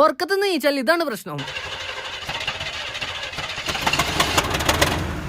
ഉറക്കത്തുനിന്ന് നീച്ചാൽ ഇതാണ് പ്രശ്നം.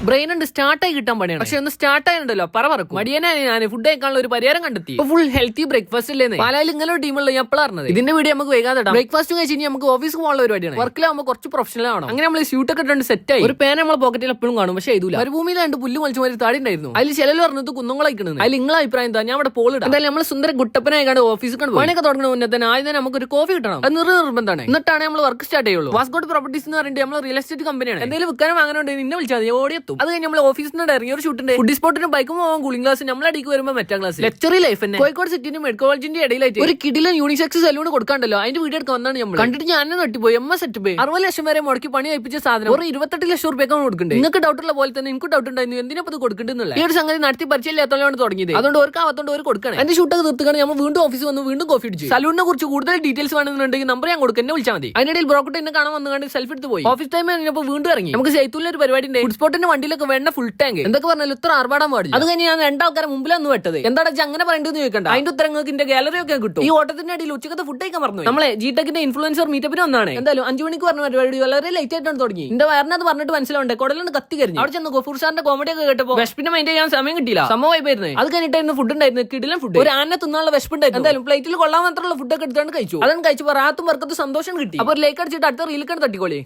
ബ്രെയിൻ ഉണ്ട് സ്റ്റാർട്ടായി കിട്ടാൻ പണിയാണ്. പക്ഷെ ഒന്ന് സ്റ്റാർട്ട് ആയിട്ടുണ്ടല്ലോ പറ പറക്കും മടിയനെ ഞാൻ ഫുഡ് കഴിക്കാനുള്ള ഒരു പരിഹാരം കണ്ടെത്തി. ഫുൾ ഹെൽത്തി ബ്രേക്ക്ഫാസ്റ്റ് അല്ലേ പാലായിൽ ഇങ്ങനെ ഒരു ടീമുള്ള ഞാൻ പറഞ്ഞത്. ഇതിന്റെ വീഡിയോ നമുക്ക് വേഗം തട്ടാം ബ്രേക്ക്ഫാസ്റ്റ് കഴിച്ച് ഇനി നമുക്ക് ഓഫീസ് പോകാനുള്ള പരിപാടിയാണ്. വർക്കിലാകുമ്പോൾ കുറച്ച് പ്രൊഫഷണൽ ആണോ അങ്ങനെ നമ്മൾ സ്യൂട്ട് ഒക്കെ ഇട്ടുണ്ട് സെറ്റ് ആയി. ഒരു പേന നമ്മളെ പോക്കറ്റിൽ എപ്പോഴും കാണും പക്ഷേ ഇതൂല മരുഭൂമിയിൽ രണ്ട് പുല്ല് മലിച്ചു മാറി താടി ഉണ്ടായിരുന്നു. അതിൽ ചിലർ പറഞ്ഞത് കുന്നുങ്ങളായിക്കണെന്ന് അതിൽ നിങ്ങളെ അഭിപ്രായം എന്താ? ഞാൻ അവിടെ പോളിടാം. എന്തായാലും നമ്മൾ സുന്ദര ഗുട്ടപ്പനായി കണ്ട് ഓഫീസിൽ കണ്ട് പണിയൊക്കെ തുടങ്ങുന്ന മുന്നേ തന്നെ ആദ്യം തന്നെ നമുക്ക് ഒരു കോഫി കിട്ടണം. അത് നിർ നിർബന്ധമാണ് എന്നിട്ടാണ് നമ്മൾ വർക്ക് സ്റ്റാർട്ട് ചെയ്യുള്ളൂ. വാസ്കോട്ട് പ്രോപ്പർട്ടീസ് എന്ന് പറഞ്ഞിട്ട് നമ്മൾ റിയൽ എസ്റ്റേറ്റ് കമ്പനിയാണ് എന്തെങ്കിലും വിൽക്കാനും അങ്ങനെ ഉണ്ടെങ്കിൽ നിന്നെ വിളിച്ചാൽ മതി. ഓടിയെത്തും. അത് കഴിഞ്ഞ് നമ്മൾ ഓഫീസിൽ നിന്ന് ഇറങ്ങി ഒരു ഷൂട്ടിന്റെ ഫുഡ് സ്പോട്ടിന് ബൈക്കും പോകാൻ കൂളിംഗ് ക്ലാസ് നമ്മൾ അടിക്ക് വരുമ്പോൾ മെറ്റാ ക്ലാസ് ലെക്ചറി ലൈഫ് തന്നെ. കോഴിക്കോട് സിറ്റിന്റെ മെഡിക്കൽ കോളേജിന്റെ ഇടയിലായിട്ട് ഒരു കിടിലൻ യൂണിസെക്സ് സലൂൺ കൊടുക്കാണ്ടല്ലോ. അതിന്റെ വീഡിയോ എടുക്കാൻ വന്നാണ് നമ്മൾ കണ്ടിട്ട് ഞാൻ നട്ടിപ്പോയി എസ് എട്ട് പോയി അറുപത് ലക്ഷം വരെ മുടക്കി പണി കഴിപ്പിച്ച സാധനം. ഒരു ഇരുപത്തെട്ട് ലക്ഷം റുപ്യക്കാണ് കൊടുക്കണ്ടേ? നിങ്ങൾക്ക് ഡൗട്ട് ഉള്ള പോലെ തന്നെ എനിക്ക് ഡൗട്ട് ഉണ്ടായിരുന്നു. എന്തിനാ അത് കൊടുക്കേണ്ടതെന്നുള്ള ഈ ഒരു സംഗതി നടത്തി പരിചയമില്ലാത്തവരാണ് തുടങ്ങിയത്. അതുകൊണ്ട് ഒരു ആവത്തോണ്ട് ഒരു കൊടുക്കണം. എന്റെ ഷൂട്ടൊക്കെ തീർത്തുകയാണ് നമ്മൾ വീണ്ടും ഓഫീസ് വന്ന് വീണ്ടും കോഫി അടിച്ചു. സലൂണിനെ കുറിച്ച് കൂടുതൽ ഡീറ്റെയിൽസ് വേണമെന്നുണ്ടെങ്കിൽ നമ്പർ ഞാൻ കൊടുക്കുന്ന എന്നെ വിളിച്ചാൽ മതി. അതിനിടയിൽ ബ്രോക്കറ്റ് എന്നെ കാണാൻ വന്നുകൊണ്ട് സെൽഫ് എടുത്ത് പോയി. ഓഫീസ് ടൈം കഴിഞ്ഞപ്പോൾ വീണ്ടും ഇറങ്ങി. നമുക്ക് സൈത്തൂരിൽ ഒരു പരിപാടി ഉണ്ട്. ഫുഡ് സ്പോട്ടിന്റെ വണ്ടിയിലൊക്കെ വേണ്ട ഫുൾ ടാങ്ക് എന്തൊക്കെ പറഞ്ഞാലും ഇത്ര ആർഭാടാൻ പാടില്ല. അത് കഴിഞ്ഞ് ഞാൻ രണ്ടാൾക്കാരെ മുമ്പിലൊന്നും വെട്ടത്. എന്താണ് അങ്ങനെ പറയേണ്ടത് ചോദിക്കണ്ട. അതിന്റെ ഉത്തരങ്ങൾക്ക് എന്റെ ഗാലറി ഒക്കെ കിട്ടും. ഈ ഓട്ടത്തിന്റെ അടിയിൽ ഉച്ചക്കത്തെ ഫുഡ് ഒക്കെ പറഞ്ഞു നമ്മളെ ജി ടെക്കിന്റെ ഇൻഫ്ലുവൻസർ മീറ്റപ്പിന് ഒന്നാണ് എന്തായാലും അഞ്ചു മണിക്ക് പറഞ്ഞ പരിപാടി വളരെ ലേറ്റ് ആയിട്ടാണ് തുടങ്ങി. എന്റെ വയറിനത് പറഞ്ഞിട്ട് മനസ്സിലുണ്ട് കുടലുണ്ട് കത്തി കരിഞ്ഞു. അവിടെ ചെന്ന് ഗഫൂർ സാറിന്റെ കോമഡി ഒക്കെ കേട്ടപ്പോ വിശപ്പിന്റെ മൈൻഡ് ചെയ്യാൻ സമയം കിട്ടില്ല സമയമായി വരുന്നത് അത് കഴിഞ്ഞിട്ടായിരുന്നു ഫുഡ് ഉണ്ടായിരുന്നു. കിടിലൻ ഫുഡ് ഒരു ആന തിന്നാനുള്ള വിശപ്പുണ്ടായിരുന്നു എന്തായാലും പ്ലേറ്റിൽ കൊള്ളാൻ മാത്രമുള്ള ഫുഡ് ഒക്കെ എടുത്താണ് കഴിച്ചു. അതാണ് കഴിച്ചു. റാത്തും വർക്കത്ത് സന്തോഷം കിട്ടി. അപ്പോൾ ലേക്ക് അടിച്ചിട്ട് അടുത്ത റീലിക്കാണ് തട്ടിക്കോളി.